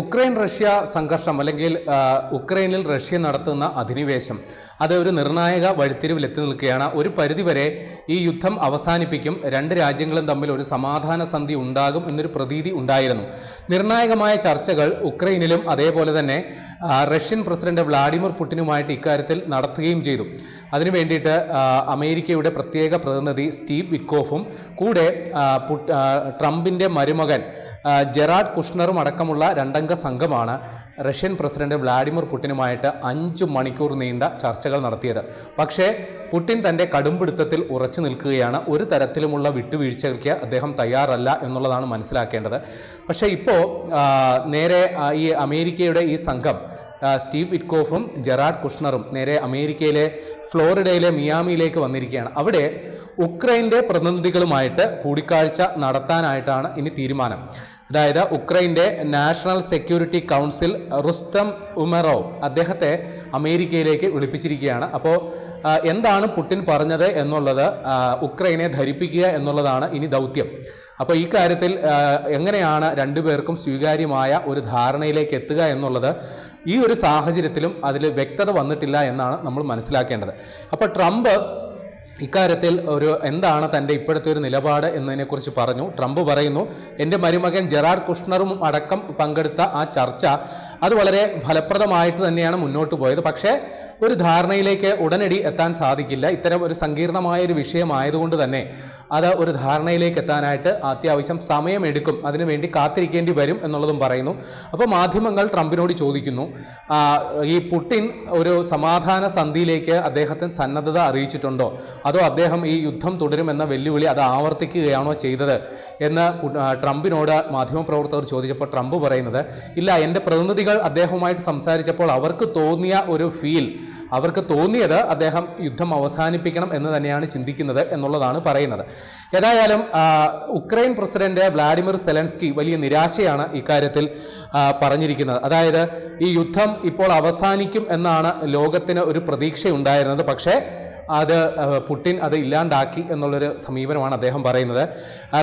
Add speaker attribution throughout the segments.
Speaker 1: Ukraine Russia സംഘർഷം അല്ലെങ്കിൽ ഉക്രൈനിൽ Russia നടത്തുന്ന അധിനിവേശം. അത് ഒരു നിർണായക വഴിത്തിരിവിലെത്തി നിൽക്കുകയാണ്. ഒരു പരിധിവരെ ഈ യുദ്ധം അവസാനിപ്പിക്കും. രണ്ട് രാജ്യങ്ങളും തമ്മിൽ ഒരു സമാധാന സന്ധി ഉണ്ടാകും എന്നൊരു പ്രതീതി ഉണ്ടായിരുന്നു. നിർണായകമായ ചർച്ചകൾ ഉക്രൈനിലും അതേപോലെ തന്നെ റഷ്യൻ പ്രസിഡന്റ് വ്ളാഡിമിർ പുടിനുമായിട്ട് ഇക്കാര്യത്തിൽ നടത്തുകയും ചെയ്തു. അതിനു വേണ്ടിയിട്ട് അമേരിക്കയുടെ പ്രത്യേക പ്രതിനിധി സ്റ്റീവ് വിറ്റ്കോഫും കൂടെ ട്രംപിന്റെ മരുമകൻ ജെറാഡ് കുഷ്ണറും അടക്കമുള്ള രണ്ടംഗ സംഘമാണ് റഷ്യൻ പ്രസിഡന്റ് വ്ളാഡിമിർ പുടിനുമായിട്ട് അഞ്ച് മണിക്കൂർ നീണ്ട ചർച്ചകൾ നടത്തിയത്. പക്ഷേ പുടിൻ തന്റെ കടുംപിടുത്തത്തിൽ ഉറച്ചു നിൽക്കുകയാണ്. ഒരു തരത്തിലുമുള്ള വിട്ടുവീഴ്ചകൾക്ക് അദ്ദേഹം തയ്യാറല്ല എന്നുള്ളതാണ് മനസ്സിലാക്കേണ്ടത്. പക്ഷേ ഇപ്പോൾ നേരെ ഈ അമേരിക്കയുടെ ഈ സംഘം സ്റ്റീവ് വിറ്റ്കോഫും ജെറാഡ് കുഷ്ണറും നേരെ അമേരിക്കയിലെ ഫ്ലോറിഡയിലെ മിയാമിയിലേക്ക് വന്നിരിക്കുകയാണ്. അവിടെ ഉക്രൈന്റെ പ്രതിനിധികളുമായിട്ട് കൂടിക്കാഴ്ച നടത്താനായിട്ടാണ് ഇനി തീരുമാനം. അതായത് ഉക്രൈന്റെ national security council Rustem Umerov അദ്ദേഹത്തെ അമേരിക്കയിലേക്ക് വിളിപ്പിച്ചിരിക്കുകയാണ്. അപ്പോൾ എന്താണ് പുടിൻ പറഞ്ഞത് എന്നുള്ളത് ഉക്രൈനെ ധരിപ്പിക്കുക എന്നുള്ളതാണ് ഇനി ദൗത്യം. അപ്പോൾ ഈ കാര്യത്തിൽ എങ്ങനെയാണ് രണ്ടുപേർക്കും സ്വീകാര്യമായ ഒരു ധാരണയിലേക്ക് എത്തുക എന്നുള്ളത് ഈ ഒരു സാഹചര്യത്തിലും അതിൽ വ്യക്തത വന്നിട്ടില്ല എന്നാണ് നമ്മൾ മനസ്സിലാക്കേണ്ടത്. അപ്പോൾ ട്രംപ് ഇക്കാര്യത്തിൽ ഒരു എന്താണ് തന്റെ ഇപ്പോഴത്തെ ഒരു നിലപാട് എന്നതിനെക്കുറിച്ച് പറഞ്ഞു. ട്രംപ് പറയുന്നു എന്റെ മരുമകൻ ജെറാർഡ് കുഷ്ണറും അടക്കം പങ്കെടുത്ത ആ ചർച്ച അത് വളരെ ഫലപ്രദമായിട്ട് തന്നെയാണ് മുന്നോട്ട് പോയത്. പക്ഷേ ഒരു ധാരണയിലേക്ക് ഉടനടി എത്താൻ സാധിക്കില്ല. ഇത്തരം ഒരു സങ്കീർണമായ ഒരു വിഷയമായതുകൊണ്ട് തന്നെ അത് ഒരു ധാരണയിലേക്ക് എത്താനായിട്ട് അത്യാവശ്യം സമയമെടുക്കും. അതിനുവേണ്ടി കാത്തിരിക്കേണ്ടി വരും എന്നുള്ളതും പറയുന്നു. അപ്പോൾ മാധ്യമങ്ങൾ ട്രംപിനോട് ചോദിക്കുന്നു. ഈ പുട്ടിൻ ഒരു സമാധാന സന്ധിയിലേക്ക് അദ്ദേഹത്തിന് സന്നദ്ധത അറിയിച്ചിട്ടുണ്ടോ? അതോ അദ്ദേഹം ഈ യുദ്ധം തുടരുമെന്ന വെല്ലുവിളി അത് ആവർത്തിക്കുകയാണോ ചെയ്തത്? എന്ന് ട്രംപിനോട് മാധ്യമപ്രവർത്തകർ ചോദിച്ചപ്പോൾ ട്രംപ് പറയുന്നത് ഇല്ല എന്റെ പ്രതിനിധികൾ അദ്ദേഹവുമായിട്ട് സംസാരിച്ചപ്പോൾ അവർക്ക് തോന്നിയ ഒരു ഫീൽ അവർക്ക് തോന്നിയത് അദ്ദേഹം യുദ്ധം അവസാനിപ്പിക്കണം എന്ന് തന്നെയാണ് ചിന്തിക്കുന്നത് എന്നുള്ളതാണ് പറയുന്നത്. ഏതായാലും ഉക്രൈൻ പ്രസിഡന്റ് വ്ളാഡിമിർ സെലൻസ്കി വലിയ നിരാശയാണ് ഇക്കാര്യത്തിൽ പറഞ്ഞിരിക്കുന്നത്. അതായത് ഈ യുദ്ധം ഇപ്പോൾ അവസാനിക്കും എന്നാണ് ലോകത്തിന് ഒരു പ്രതീക്ഷയുണ്ടായിരുന്നത്. പക്ഷേ അത് പുടിൻ അത് ഇല്ലാണ്ടാക്കി എന്നുള്ളൊരു സമീപനമാണ് അദ്ദേഹം പറയുന്നത്.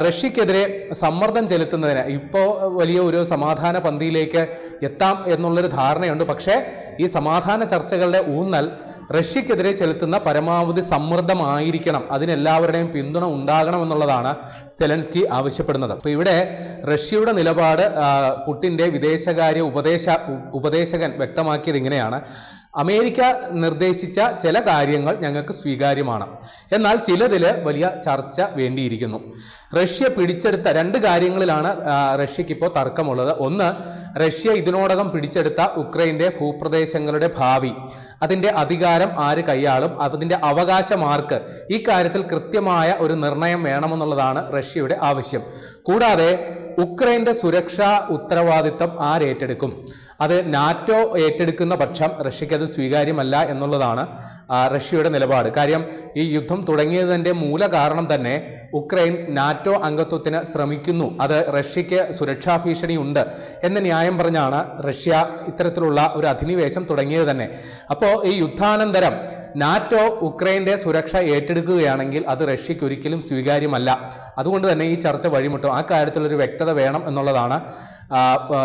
Speaker 1: റഷ്യക്കെതിരെ സമ്മർദ്ദം ചെലുത്തുന്നതിന് ഇപ്പോൾ വലിയ ഒരു സമാധാന പന്തിയിലേക്ക് എത്താം എന്നുള്ളൊരു ധാരണയുണ്ട്. പക്ഷേ ഈ സമാധാന ചർച്ചകളുടെ ഊന്നൽ റഷ്യക്കെതിരെ ചെലുത്തുന്ന പരമാവധി സമ്മർദ്ദമായിരിക്കണം. അതിനെല്ലാവരുടെയും പിന്തുണ ഉണ്ടാകണം എന്നുള്ളതാണ് സെലൻസ്കി ആവശ്യപ്പെടുന്നത്. അപ്പോൾ ഇവിടെ റഷ്യയുടെ നിലപാട് പുട്ടിന്റെ വിദേശകാര്യ ഉപദേശ ഉപദേശകൻ വ്യക്തമാക്കിയത് ഇങ്ങനെയാണ്. അമേരിക്ക നിർദ്ദേശിച്ച ചില കാര്യങ്ങൾ ഞങ്ങൾക്ക് സ്വീകാര്യമാണ്. എന്നാൽ ചിലതിൽ വലിയ ചർച്ച വേണ്ടിയിരിക്കുന്നു. റഷ്യ പിടിച്ചെടുത്ത രണ്ട് കാര്യങ്ങളിലാണ് റഷ്യക്ക് ഇപ്പോൾ തർക്കമുള്ളത്. ഒന്ന് റഷ്യ ഇതിനോടകം പിടിച്ചെടുത്ത ഉക്രൈന്റെ ഭൂപ്രദേശങ്ങളുടെ ഭാവി. അതിന്റെ അധികാരം ആര് കൈയാളും അതിന്റെ അവകാശമാർക്ക് ഈ കാര്യത്തിൽ കൃത്യമായ ഒരു നിർണയം വേണമെന്നുള്ളതാണ് റഷ്യയുടെ ആവശ്യം. കൂടാതെ ഉക്രൈന്റെ സുരക്ഷാ ഉത്തരവാദിത്തം ആരേറ്റെടുക്കും അത് നാറ്റോ ഏറ്റെടുക്കുന്ന പക്ഷം റഷ്യക്ക് അത് സ്വീകാര്യമല്ല എന്നുള്ളതാണ് റഷ്യയുടെ നിലപാട്. കാര്യം ഈ യുദ്ധം തുടങ്ങിയതിന്റെ മൂല കാരണം തന്നെ ഉക്രൈൻ നാറ്റോ അംഗത്വത്തിന് ശ്രമിക്കുന്നു. അത് റഷ്യയ്ക്ക് സുരക്ഷാ ഭീഷണിയുണ്ട് എന്ന ന്യായം പറഞ്ഞാണ് റഷ്യ ഇത്തരത്തിലുള്ള ഒരു അധിനിവേശം തുടങ്ങിയത് തന്നെ. അപ്പോൾ ഈ യുദ്ധാനന്തരം നാറ്റോ ഉക്രൈന്റെ സുരക്ഷ ഏറ്റെടുക്കുകയാണെങ്കിൽ അത് റഷ്യയ്ക്ക് ഒരിക്കലും സ്വീകാര്യമല്ല. അതുകൊണ്ട് തന്നെ ഈ ചർച്ച വഴിമുട്ടും. ആ കാര്യത്തിലൊരു വ്യക്തത വേണം എന്നുള്ളതാണ്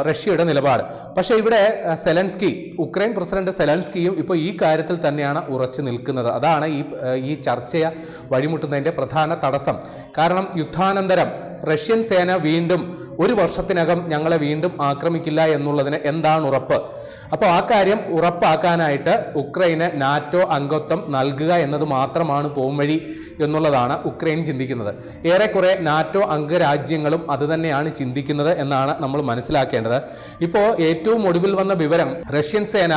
Speaker 1: റഷ്യയുടെ നിലപാട്. പക്ഷേ ഇവിടെ സെലൻസ്കി ഉക്രൈൻ പ്രസിഡന്റ് സെലൻസ്കിയും ഇപ്പോൾ ഈ കാര്യത്തിൽ തന്നെയാണ് ഉറച്ചു നിൽക്കുന്നത്. അതാണ് ഈ ഈ ചർച്ചയെ വഴിമുട്ടുന്നതിന്റെ പ്രധാന തടസ്സം. കാരണം യുദ്ധാനന്തരം റഷ്യൻ സേന വീണ്ടും ഒരു വർഷത്തിനകം ഞങ്ങളെ വീണ്ടും ആക്രമിക്കില്ല എന്നുള്ളതിന് എന്താണ് ഉറപ്പ്? അപ്പോൾ ആ കാര്യം ഉറപ്പാക്കാനായിട്ട് ഉക്രൈന് നാറ്റോ അംഗത്വം നൽകുക എന്നത് മാത്രമാണ് പോംവഴി എന്നുള്ളതാണ് ഉക്രൈൻ ചിന്തിക്കുന്നത്. ഏറെക്കുറെ നാറ്റോ അംഗരാജ്യങ്ങളും അതുതന്നെയാണ് ചിന്തിക്കുന്നത് എന്നാണ് നമ്മൾ മനസ്സിലാക്കേണ്ടത്. ഇപ്പോൾ ഏറ്റവും ഒടുവിൽ വന്ന വിവരം റഷ്യൻ സേന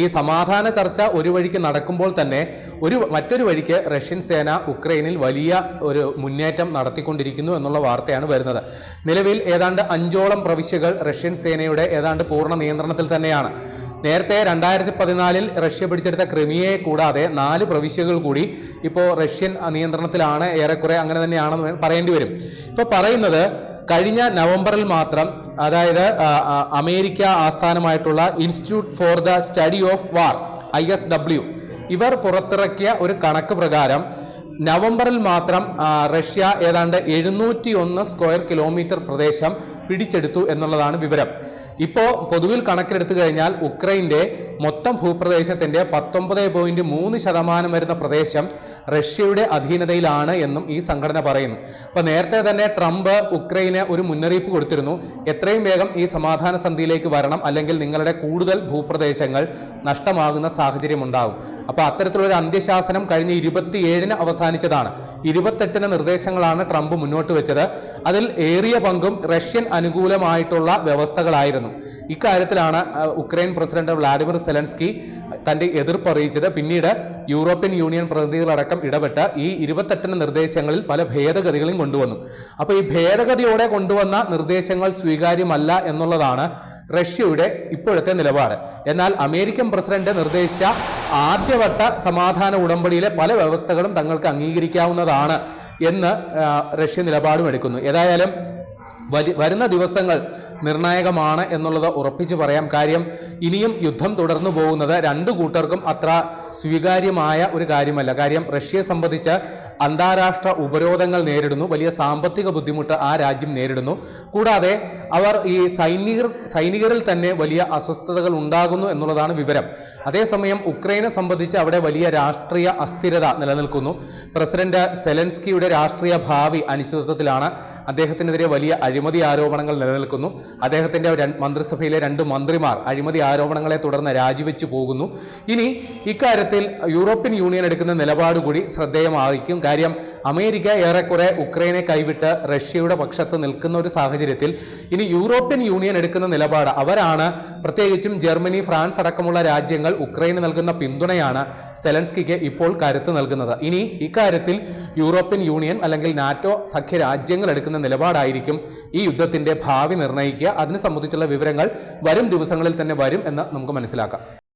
Speaker 1: ഈ സമാധാന ചർച്ച ഒരു വഴിക്ക് നടക്കുമ്പോൾ തന്നെ ഒരു മറ്റൊരു വഴിക്ക് റഷ്യൻ സേന ഉക്രൈനിൽ വലിയ ഒരു മുന്നേറ്റം നടത്തിക്കൊണ്ടിരിക്കുന്നു എന്നുള്ള വാർത്തയാണ് വരുന്നത്. നിലവിൽ ഏതാണ്ട് അഞ്ചോളം പ്രവിശ്യകൾ റഷ്യൻ സേനയുടെ ഏതാണ്ട് പൂർണ നിയന്ത്രണത്തിൽ തന്നെയാണ്. നേരത്തെ രണ്ടായിരത്തി പതിനാലിൽ റഷ്യ പിടിച്ചെടുത്ത ക്രിമിയയെ കൂടാതെ നാല് പ്രവിശ്യകൾ കൂടി ഇപ്പോൾ റഷ്യൻ നിയന്ത്രണത്തിലാണ് ഏറെക്കുറെ അങ്ങനെ തന്നെയാണെന്ന് പറയേണ്ടി വരും. ഇപ്പോൾ പറയുന്നത് കഴിഞ്ഞ നവംബറിൽ മാത്രം അതായത് America ആസ്ഥാനമായിട്ടുള്ള institute for the study of war I S W ഇവർ പുറത്തിറക്കിയ ഒരു കണക്ക് പ്രകാരം നവംബറിൽ മാത്രം റഷ്യ ഏതാണ്ട് എഴുന്നൂറ്റി ഒന്ന് സ്ക്വയർ കിലോമീറ്റർ പ്രദേശം പിടിച്ചെടുത്തു എന്നുള്ളതാണ് വിവരം. ഇപ്പോൾ പൊതുവിൽ കണക്കിലെടുത്തു കഴിഞ്ഞാൽ ഉക്രൈന്റെ മൊത്തം ഭൂപ്രദേശത്തിന്റെ പത്തൊമ്പത് പോയിന്റ് മൂന്ന് ശതമാനം വരുന്ന പ്രദേശം റഷ്യയുടെ അധീനതയിലാണ് എന്നും ഈ സംഘടന പറയുന്നു. അപ്പോൾ നേരത്തെ തന്നെ ട്രംപ് ഉക്രൈന് ഒരു മുന്നറിയിപ്പ് കൊടുത്തിരുന്നു. എത്രയും വേഗം ഈ സമാധാന സന്ധിയിലേക്ക് വരണം. അല്ലെങ്കിൽ നിങ്ങളുടെ കൂടുതൽ ഭൂപ്രദേശങ്ങൾ നഷ്ടമാകുന്ന സാഹചര്യം ഉണ്ടാകും അപ്പോൾ അത്തരത്തിലുള്ള ഒരു അന്ത്യശാസനം കഴിഞ്ഞ ഇരുപത്തിയേഴിന് അവസാനിച്ചതാണ്. ഇരുപത്തെട്ടിന് നിർദ്ദേശങ്ങളാണ് ട്രംപ് മുന്നോട്ട് വെച്ചത്. അതിൽ ഏറിയ പങ്കും റഷ്യൻ അനുകൂലമായിട്ടുള്ള വ്യവസ്ഥകളായിരുന്നു. ഇക്കാര്യത്തിലാണ് ഉക്രൈൻ പ്രസിഡന്റ് വ്ളാഡിമിർ സെലൻസ്കി തന്റെ എതിർപ്പ് അറിയിച്ചത്. പിന്നീട് യൂറോപ്യൻ യൂണിയൻ പ്രതിനിധികളടക്കം ഇടപെട്ട് ഈ ഇരുപത്തെട്ടിന് നിർദ്ദേശങ്ങളിൽ പല ഭേദഗതികളും കൊണ്ടുവന്നു. അപ്പോൾ ഈ ഭേദഗതിയോടെ കൊണ്ടുവന്ന നിർദ്ദേശങ്ങൾ സ്വീകാര്യമല്ല എന്നുള്ളതാണ് റഷ്യയുടെ ഇപ്പോഴത്തെ നിലപാട്. എന്നാൽ അമേരിക്കൻ പ്രസിഡന്റ് നിർദ്ദേശിച്ച ആദ്യവട്ട സമാധാന ഉടമ്പടിയിലെ പല വ്യവസ്ഥകളും തങ്ങൾക്ക് അംഗീകരിക്കാവുന്നതാണ് എന്ന് റഷ്യ നിലപാടും എടുക്കുന്നു. ഏതായാലും വരുന്ന ദിവസങ്ങൾ നിർണായകമാണ് എന്നുള്ളത് ഉറപ്പിച്ചു പറയാം. കാര്യം ഇനിയും യുദ്ധം തുടർന്നു പോകുന്നത് രണ്ടു കൂട്ടർക്കും അത്ര സ്വീകാര്യമായ ഒരു കാര്യമല്ല. കാര്യം റഷ്യയെ സംബന്ധിച്ച് അന്താരാഷ്ട്ര ഉപരോധങ്ങൾ നേരിടുന്നു. വലിയ സാമ്പത്തിക ബുദ്ധിമുട്ട് ആ രാജ്യം നേരിടുന്നു. കൂടാതെ അവർ ഈ സൈനികർ സൈനികരിൽ തന്നെ വലിയ അസ്വസ്ഥതകൾ ഉണ്ടാകുന്നു എന്നുള്ളതാണ് വിവരം. അതേസമയം ഉക്രൈനെ സംബന്ധിച്ച് അവിടെ വലിയ രാഷ്ട്രീയ അസ്ഥിരത നിലനിൽക്കുന്നു. പ്രസിഡന്റ് സെലൻസ്കിയുടെ രാഷ്ട്രീയ ഭാവി അനിശ്ചിതത്വത്തിലാണ്. അദ്ദേഹത്തിനെതിരെ വലിയ അഴിമതി ആരോപണങ്ങൾ നിലനിൽക്കുന്നു. അദ്ദേഹത്തിന്റെ ര- മന്ത്രിസഭയിലെ രണ്ട് മന്ത്രിമാർ അഴിമതി ആരോപണങ്ങളെ തുടർന്ന് രാജിവെച്ചു പോകുന്നു. ഇനി ഇക്കാര്യത്തിൽ യൂറോപ്യൻ യൂണിയൻ എടുക്കുന്ന നിലപാട് കൂടി ശ്രദ്ധേയമായിരിക്കും. കാര്യം അമേരിക്ക ഏറെക്കുറെ ഉക്രൈനെ കൈവിട്ട് റഷ്യയുടെ പക്ഷത്ത് നിൽക്കുന്ന ഒരു സാഹചര്യത്തിൽ ഇനി യൂറോപ്യൻ യൂണിയൻ എടുക്കുന്ന നിലപാട് അവരാണ്. പ്രത്യേകിച്ചും ജർമ്മനി ഫ്രാൻസ് അടക്കമുള്ള രാജ്യങ്ങൾ ഉക്രൈന് നൽകുന്ന പിന്തുണയാണ് സെലൻസ്കിക്ക് ഇപ്പോൾ കരുത്ത് നൽകുന്നത്. ഇനി ഇക്കാര്യത്തിൽ യൂറോപ്യൻ യൂണിയൻ അല്ലെങ്കിൽ നാറ്റോ സഖ്യ രാജ്യങ്ങൾ എടുക്കുന്ന നിലപാടായിരിക്കും ഈ യുദ്ധത്തിന്റെ ഭാവി അതിനെ സംബന്ധിച്ചുള്ള വിവരങ്ങൾ വരും ദിവസങ്ങളിൽ തന്നെ വരും എന്ന് നമുക്ക് മനസ്സിലാക്കാം.